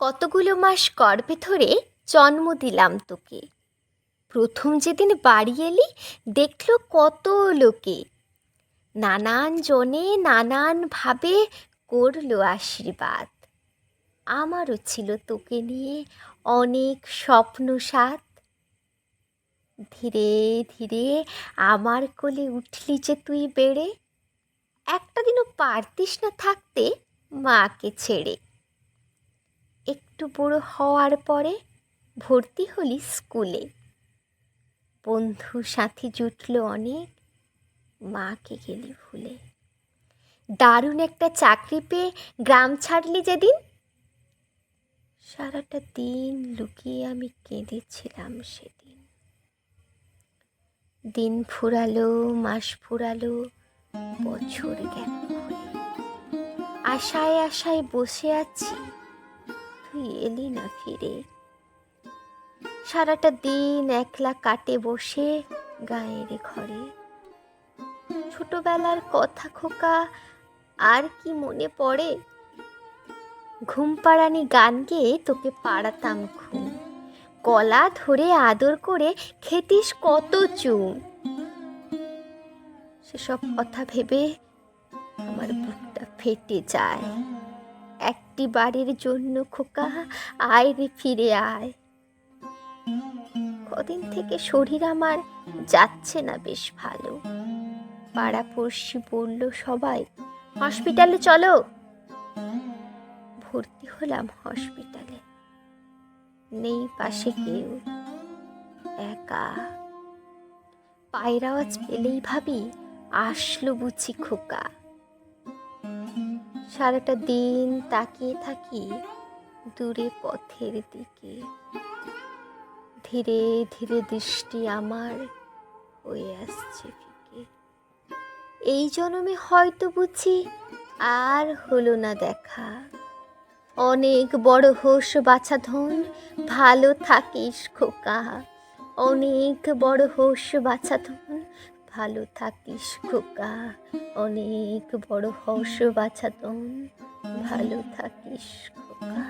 কতগুলো মাস গর্ভে ধরে জন্ম দিলাম তোকে। প্রথম যেদিন বাড়ি এলি, দেখল কত লোকে। নানান জনে নানানভাবে করল আশীর্বাদ। আমারও ছিল তোকে নিয়ে অনেক স্বপ্ন সাথ। ধীরে ধীরে আমার কোলে উঠলি যে তুই বেড়ে। একটা দিনও পারতিস না থাকতে মাকে ছেড়ে। একটু বড় হওয়ার পরে ভর্তি হলি স্কুলে। বন্ধু সাথী জুটলো অনেক, মাকে গেলি ভুলে। দারুণ একটা চাকরি পেয়ে গ্রাম ছাড়লি যেদিন। সারাটা দিন লুকিয়ে আমি কেঁদেছিলাম সেদিন। দিন ফুরালো, মাস ফুরালো, বছর গেল। আশায় আশায় বসে আছি। তুই এলি না ফিরে? সারাটা দিন একলা কাটে বসে গায়ের ঘরে। ছোটবেলার কথা খোকা, আর কি মনে পড়ে? ঘুম পাড়ানি গান গেয়ে তোকে পাড়াতাম ঘুম। গলা ধরে আদর করে খেতিস কত চুম। সেসব কথা ভেবে আমার বুকটা ফেটে যায়। একটি বাড়ির জন্য খোকা, আয় রে ফিরে আয়। কদিন থেকে শরীর আমার যাচ্ছে না বেশ ভালো। পাড়াপড়শি বলল, সবাই, হসপিটালে চলো। ভর্তি হলাম হসপিটালে। নেই পাশে কেউ, একা। পায়ের আওয়াজ পেলেই ভাবি, আসলো বুঝি খোকা। সারাটা দিন তাকিয়ে থাকি দূরে পথের দিকে। ধীরে ধীরে দৃষ্টি আমার হয়ে আসছে ফিকে। এই জন্মে হয়তো বুঝি আর হলো না দেখা। অনেক বড় হোস বাছা ধন, ভালো থাকিস খোকা। অনেক বড় হোস বাছা ধন ভালো থাকিস খোকা। অনেক বড় হর্ষ বাছা ধন ভালো থাকিস খোকা।